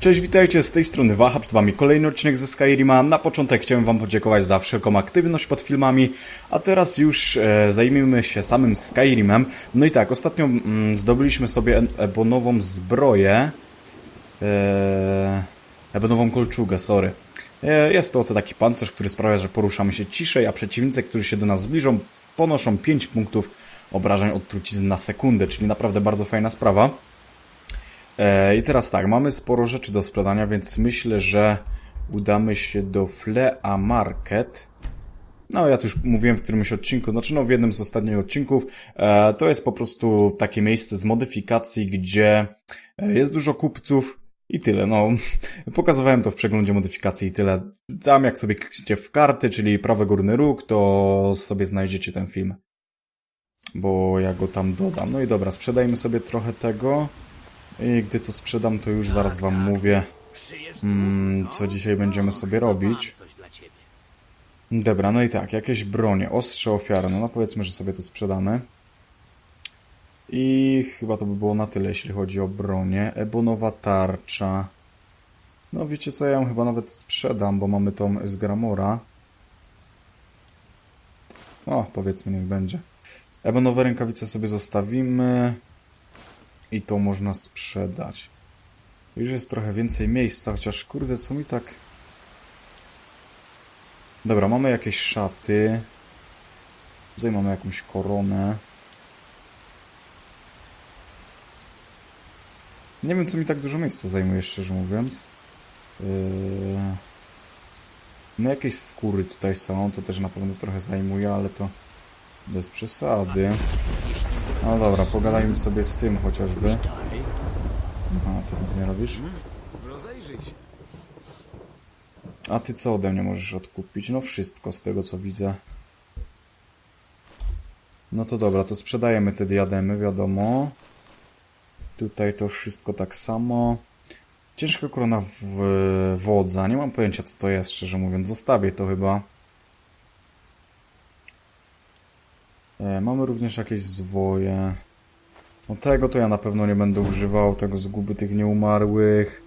Cześć, witajcie, z tej strony Wahab, z wami kolejny odcinek ze Skyrima. Na początek chciałem wam podziękować za wszelką aktywność pod filmami, a teraz już e, zajmijmy się samym Skyrimem. No i tak, ostatnio mm, zdobyliśmy sobie ebonową zbroję, e, ebonową kolczugę, sorry. E, jest to oto taki pancerz, który sprawia, że poruszamy się ciszej, a przeciwnicy, którzy się do nas zbliżą, ponoszą 5 punktów obrażeń od trucizny na sekundę, czyli naprawdę bardzo fajna sprawa. E, I teraz tak, mamy sporo rzeczy do sprzedania, więc myślę, że udamy się do Flea Market. No, ja to już mówiłem w którymś odcinku, znaczy no w jednym z ostatnich odcinków. E, to jest po prostu takie miejsce z modyfikacji, gdzie e, jest dużo kupców i tyle. No, pokazywałem to w przeglądzie modyfikacji i tyle. Tam jak sobie klikniecie w karty, czyli prawy górny róg, to sobie znajdziecie ten film. Bo ja go tam dodam. No i dobra, sprzedajmy sobie trochę tego. I gdy to sprzedam, to już zaraz wam mówię, mm, co dzisiaj będziemy sobie robić. Dobra, no i tak, jakieś bronie, ostrze ofiarne, no powiedzmy, że sobie to sprzedamy. I chyba to by było na tyle, jeśli chodzi o bronię. Ebonowa tarcza. No wiecie co, ja ją chyba nawet sprzedam, bo mamy tą z Gramora. O, powiedzmy, niech będzie. Ebonowe rękawice sobie zostawimy. I to można sprzedać. Już jest trochę więcej miejsca, chociaż kurde, co mi tak... Dobra, mamy jakieś szaty. Tutaj mamy jakąś koronę. Nie wiem, co mi tak dużo miejsca zajmuje, szczerze mówiąc. Yy... No jakieś skóry tutaj są, to też na pewno trochę zajmuje, ale to bez przesady. No dobra, pogadajmy sobie z tym chociażby. Aha, ty nic nie robisz? A ty co ode mnie możesz odkupić? No wszystko z tego co widzę. No to dobra, to sprzedajemy te diademy, wiadomo. Tutaj to wszystko tak samo. Ciężka korona w wodza. Nie mam pojęcia co to jest, szczerze mówiąc. Zostawię to chyba. Mamy również jakieś zwoje. No tego to ja na pewno nie będę używał, tego zguby tych nieumarłych.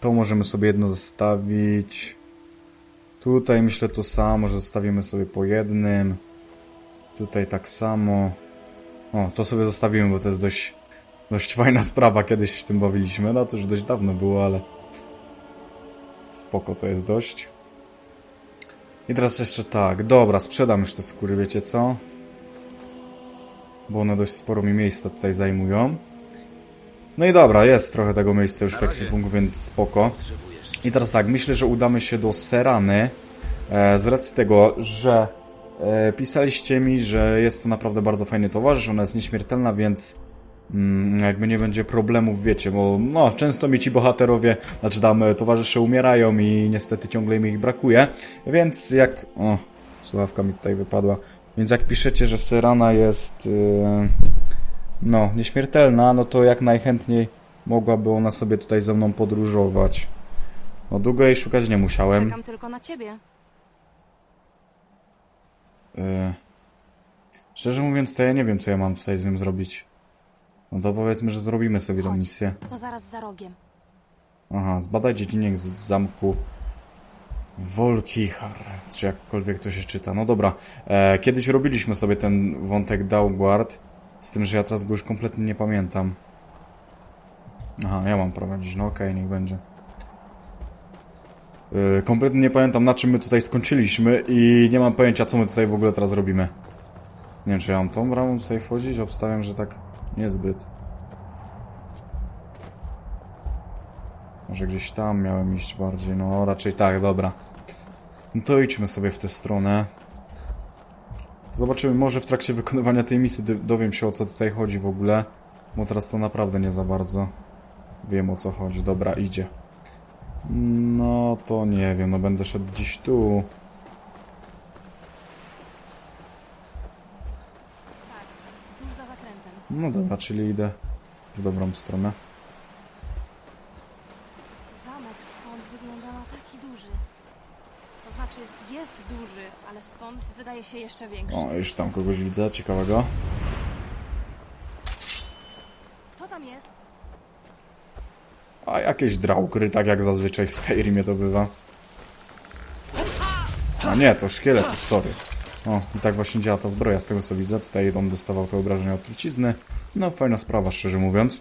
To możemy sobie jedno zostawić. Tutaj myślę to samo, że zostawimy sobie po jednym. Tutaj tak samo. O, to sobie zostawimy, bo to jest dość, dość fajna sprawa. Kiedyś się tym bawiliśmy. No to już dość dawno było, ale spoko to jest dość. I teraz jeszcze tak. Dobra, sprzedam już te skóry, wiecie co? Bo one dość sporo mi miejsca tutaj zajmują. No i dobra, jest trochę tego miejsca już w ekwipunku, więc spoko. I teraz tak, myślę, że udamy się do Serany e, z racji tego, że e, pisaliście mi, że jest to naprawdę bardzo fajny towarzysz, ona jest nieśmiertelna, więc mm, jakby nie będzie problemów, wiecie, bo no, często mi ci bohaterowie, znaczy tam e, towarzysze umierają i niestety ciągle mi ich brakuje, więc jak... O, słuchawka mi tutaj wypadła. Więc jak piszecie, że Serana jest e, no, nieśmiertelna, no to jak najchętniej mogłaby ona sobie tutaj ze mną podróżować. No długo jej szukać nie musiałem. Czekam tylko na ciebie. E, szczerze mówiąc, to ja nie wiem, co ja mam tutaj z nim zrobić. No to powiedzmy, że zrobimy sobie tą Chodź. misję. To zaraz za rogiem. Aha, zbadaj dziedziniek z z zamku Volkihar, czy jakkolwiek to się czyta. No dobra, e, kiedyś robiliśmy sobie ten wątek Daugward, z tym, że ja teraz go już kompletnie nie pamiętam. Aha, ja mam prowadzić, no okej, niech będzie. E, kompletnie nie pamiętam, na czym my tutaj skończyliśmy i nie mam pojęcia, co my tutaj w ogóle teraz robimy. Nie wiem, czy ja mam tą bramą tutaj wchodzić, obstawiam, że tak niezbyt. Może gdzieś tam miałem iść bardziej, no raczej tak, dobra. No to idźmy sobie w tę stronę. Zobaczymy, może w trakcie wykonywania tej misji do- dowiem się o co tutaj chodzi w ogóle. Bo teraz to naprawdę nie za bardzo wiem o co chodzi. Dobra, idzie. No to nie wiem, no będę szedł gdzieś tu. Tak. No dobra, czyli idę w dobrą stronę. Zamek stąd wygląda na taki duży. To znaczy, jest duży, ale stąd wydaje się jeszcze większy. O, już tam kogoś widzę, ciekawego. Kto tam jest? A jakieś draukry, tak jak zazwyczaj w Skyrimie to bywa. A nie, to szkielety, sorry. O, i tak właśnie działa ta zbroja, z tego co widzę. Tutaj on dostawał te obrażenia od trucizny. No, fajna sprawa, szczerze mówiąc.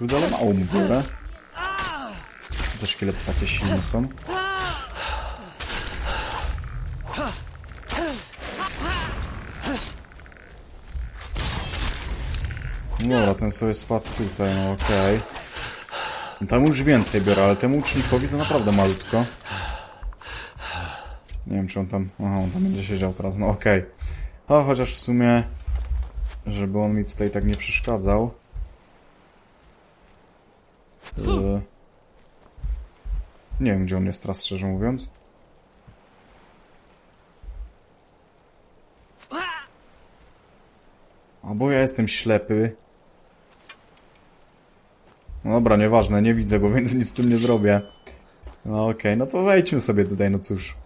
Biorę. Co te szkielety takie silne są? No Dobra, ten sobie spadł tutaj, no okej. Tam już więcej biorę, ale temu łucznikowi to naprawdę malutko. Nie wiem, czy on tam... Aha, on tam będzie siedział teraz, no okej. A chociaż w sumie, żeby on mi tutaj tak nie przeszkadzał. Yy... Nie wiem, gdzie on jest teraz, szczerze mówiąc. A bo ja jestem ślepy. No dobra, nieważne, nie widzę go, więc nic z tym nie zrobię. No okej, no to wejdźmy sobie tutaj, no cóż.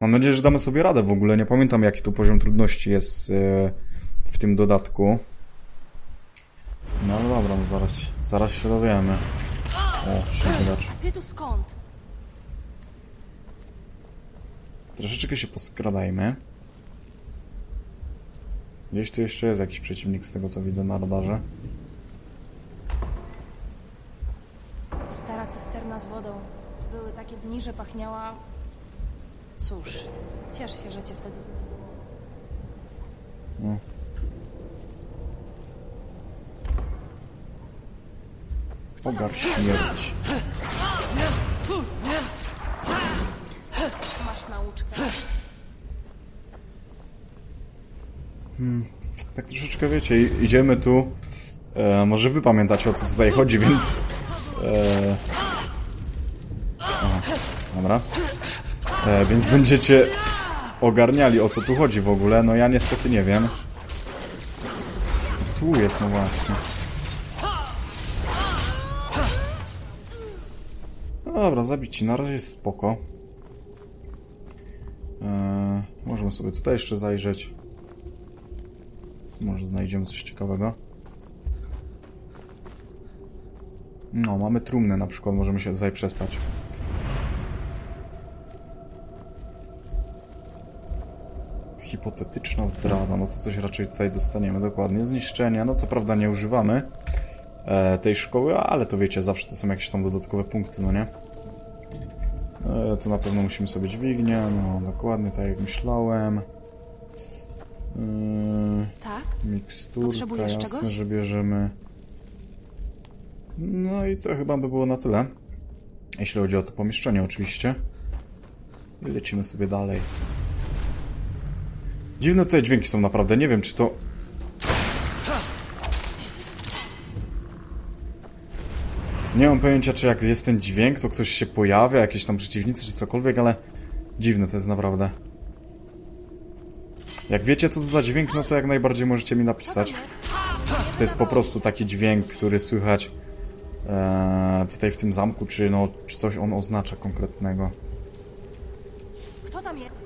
Mam nadzieję, że damy sobie radę w ogóle. Nie pamiętam, jaki tu poziom trudności jest e, w tym dodatku. No dobra, no zaraz, zaraz się dowiemy. A ty tu skąd? Troszeczkę się poskradajmy. Gdzieś tu jeszcze jest jakiś przeciwnik z tego co widzę na radarze. Stara cysterna z wodą. Były takie dni, że pachniała... Cóż, ciesz się, że cię wtedy... Ogar śmierci. Masz nauczkę. Tak troszeczkę wiecie, idziemy tu. E, może wy pamiętacie o co tutaj chodzi, więc. E, aha, dobra. E, więc będziecie ogarniali o co tu chodzi w ogóle. No ja niestety nie wiem. Tu jest, no właśnie. Dobra, zabici. Na razie jest spoko. E, możemy sobie tutaj jeszcze zajrzeć. Może znajdziemy coś ciekawego. No, mamy trumnę na przykład, możemy się tutaj przespać. Hipotetyczna zdrada, no to coś raczej tutaj dostaniemy dokładnie. Zniszczenia, no co prawda nie używamy e, tej szkoły, ale to wiecie, zawsze to są jakieś tam dodatkowe punkty, no nie? Tu na pewno musimy sobie dźwignię, no dokładnie tak jak myślałem. Yy... Tak? Miksturka, jasne, czegoś? że bierzemy. No i to chyba by było na tyle. Jeśli chodzi o to pomieszczenie oczywiście. I lecimy sobie dalej. Dziwne te dźwięki są naprawdę, nie wiem czy to... Nie mam pojęcia czy jak jest ten dźwięk, to ktoś się pojawia, jakieś tam przeciwnicy czy cokolwiek, ale dziwne to jest naprawdę. Jak wiecie co to za dźwięk, no to jak najbardziej możecie mi napisać. To jest po prostu taki dźwięk, który słychać e, tutaj w tym zamku, czy no, czy coś on oznacza konkretnego. Kto tam jest?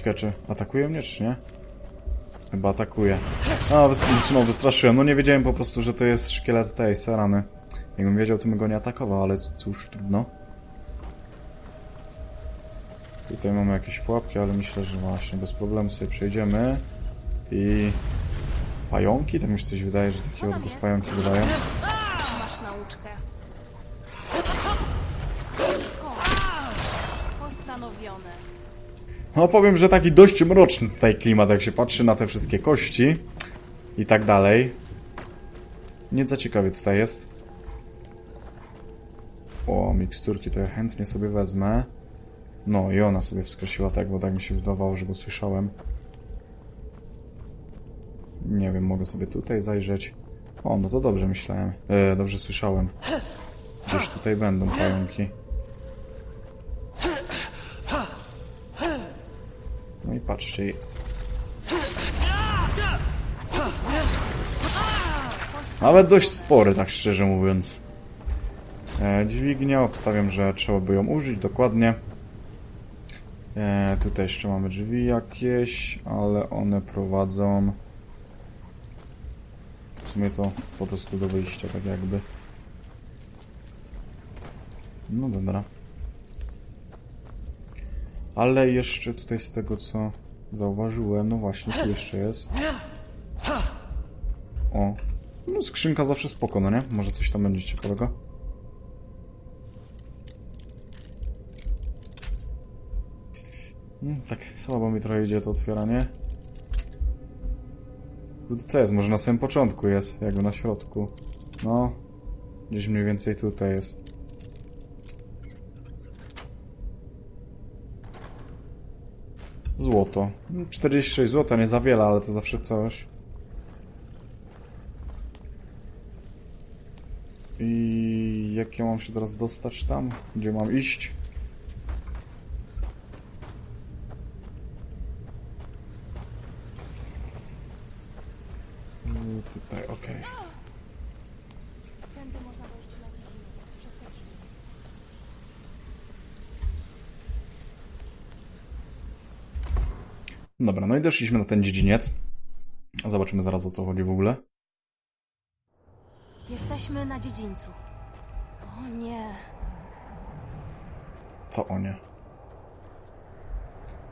Ciekawe czy atakuje mnie, czy nie? Chyba atakuje. A, no, wystraszyłem. No nie wiedziałem po prostu, że to jest szkielet tej sarany. Jakbym wiedział, to bym go nie atakował, ale cóż, trudno. Tutaj mamy jakieś pułapki, ale myślę, że właśnie bez problemu sobie przejdziemy. I... Pająki? Mi się coś wydaje, że takie odgłos pająki wydają. Masz nauczkę. Postanowione. No powiem, że taki dość mroczny tutaj klimat, jak się patrzy na te wszystkie kości i tak dalej. Nie za ciekawie tutaj jest. O, miksturki to ja chętnie sobie wezmę. No i ona sobie wskrzesiła tak, bo tak mi się wydawało, że go słyszałem. Nie wiem, mogę sobie tutaj zajrzeć. O, no to dobrze myślałem. E, dobrze słyszałem. Gdzieś tutaj będą pająki. No i patrzcie, jest. Nawet dość spory, tak szczerze mówiąc. E, dźwignia, obstawiam, że trzeba by ją użyć dokładnie. E, tutaj jeszcze mamy drzwi jakieś, ale one prowadzą... W sumie to po prostu do wyjścia, tak jakby. No dobra. Ale jeszcze tutaj z tego co zauważyłem, no właśnie, tu jeszcze jest. O. No skrzynka zawsze spoko, no nie? Może coś tam będzie ciekawego. Hmm, tak słabo mi trochę idzie to otwieranie. Co jest? Może na samym początku jest, jakby na środku. No. Gdzieś mniej więcej tutaj jest. Złoto. 46 zł, nie za wiele, ale to zawsze coś. I jak ja mam się teraz dostać tam? Gdzie mam iść? I tutaj, okej. Tędy można wejść na dziedziniec, przez te drzwi. Dobra, no i doszliśmy na ten dziedziniec. Zobaczymy zaraz o co chodzi w ogóle. Jesteśmy na dziedzińcu. O nie. Co o nie?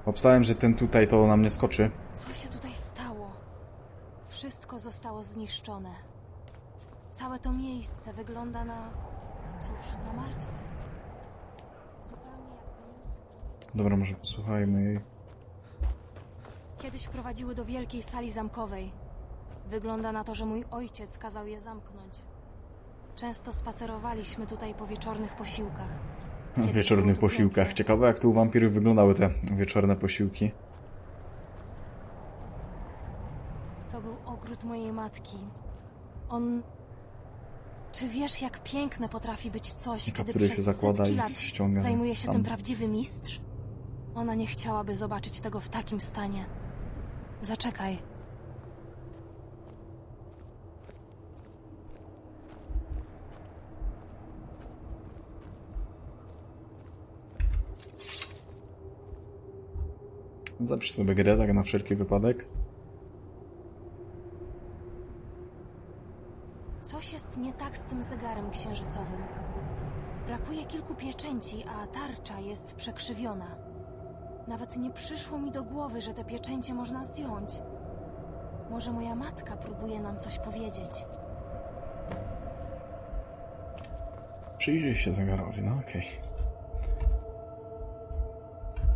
Obstałem, że ten tutaj to na mnie skoczy. Co się tutaj stało? Wszystko zostało zniszczone. Całe to miejsce wygląda na. cóż, na martwe. Zupełnie jakby. Dobra, może posłuchajmy jej. Kiedyś prowadziły do wielkiej sali zamkowej. Wygląda na to, że mój ojciec kazał je zamknąć. Często spacerowaliśmy tutaj po wieczornych posiłkach. W Kiedyś wieczornych posiłkach. Ciekawe jak tu u wampirów wyglądały te wieczorne posiłki. To był ogród mojej matki. On. Czy wiesz, jak piękne potrafi być coś, kiedy się przez zakłada setki i lat ściąga zajmuje się tam. tym prawdziwy mistrz? Ona nie chciałaby zobaczyć tego w takim stanie. Zaczekaj. Zapisz sobie grę, tak na wszelki wypadek. Coś jest nie tak z tym zegarem księżycowym. Brakuje kilku pieczęci, a tarcza jest przekrzywiona. Nawet nie przyszło mi do głowy, że te pieczęcie można zdjąć. Może moja matka próbuje nam coś powiedzieć. Przyjrzyj się zegarowi, no okej.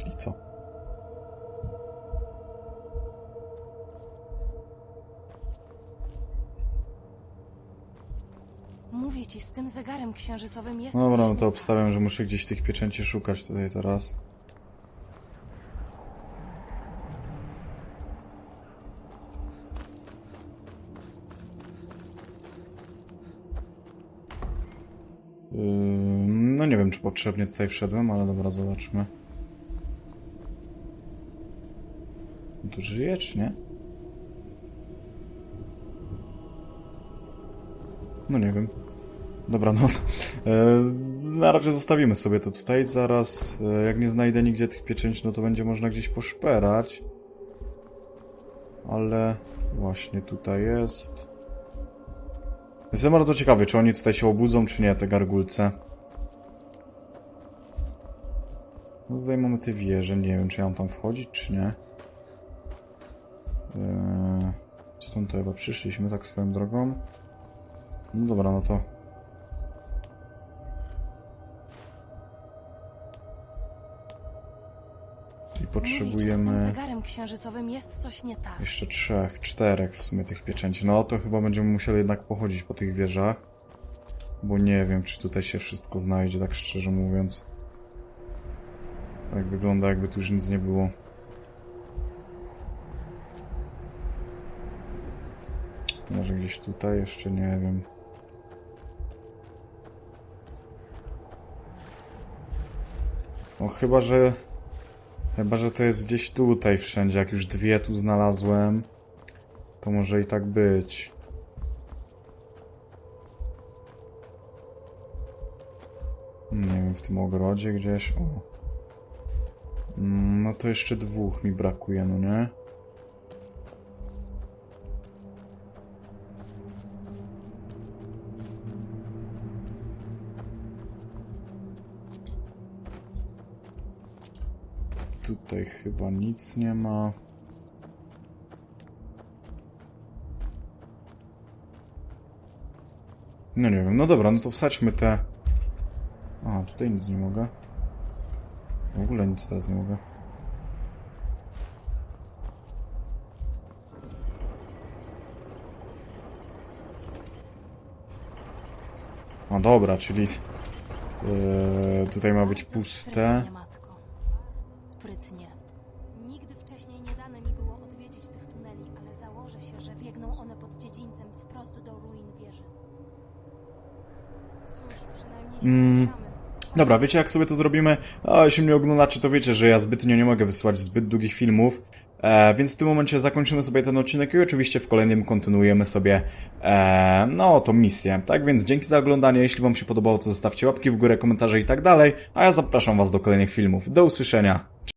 I co? Mówię ci, z tym zegarem księżycowym jest No dobra, coś no to tak. obstawiam, że muszę gdzieś tych pieczęci szukać tutaj teraz. Potrzebnie tutaj wszedłem, ale dobra, zobaczmy. Tu żyje, czy nie? No nie wiem. Dobra, no. E, na razie zostawimy sobie to tutaj. Zaraz, e, jak nie znajdę nigdzie tych pieczęci, no to będzie można gdzieś poszperać. Ale właśnie tutaj jest. Jestem bardzo ciekawy, czy oni tutaj się obudzą, czy nie, te gargulce. No tutaj mamy te wieże, nie wiem, czy ja mam tam wchodzić, czy nie. Eee, stąd to chyba przyszliśmy, tak swoją drogą. No dobra, no to I ci, z tym potrzebujemy zegarem księżycowym jest coś nie tak. jeszcze trzech, czterech w sumie tych pieczęci. No to chyba będziemy musieli jednak pochodzić po tych wieżach. Bo nie wiem, czy tutaj się wszystko znajdzie, tak szczerze mówiąc. Tak wygląda, jakby tu już nic nie było. Może gdzieś tutaj, jeszcze nie wiem. No chyba, że... Chyba, że to jest gdzieś tutaj wszędzie. Jak już dwie tu znalazłem, to może i tak być. Nie wiem, w tym ogrodzie gdzieś... O. Mm, No to jeszcze dwóch mi brakuje, no nie? Tutaj chyba nic nie ma. No nie wiem, no dobra, no to wsadźmy te... A, tutaj nic nie mogę. W ogóle nic teraz nie mogę. No dobra, czyli... Yy, tutaj ma być puste. sprytnie. Nigdy wcześniej nie dane mi było odwiedzić tych tuneli, ale założę się, że biegną one pod dziedzińcem wprost do ruin wieży. Cóż, przynajmniej się Mm. Dobra, wiecie jak sobie to zrobimy? A, jeśli mnie oglądacie, to wiecie, że ja zbytnio nie mogę wysyłać zbyt długich filmów, e, więc w tym momencie zakończymy sobie ten odcinek i oczywiście w kolejnym kontynuujemy sobie e, no, tą misję. Tak więc dzięki za oglądanie, jeśli wam się podobało, to zostawcie łapki w górę, komentarze i tak dalej, a ja zapraszam was do kolejnych filmów. Do usłyszenia.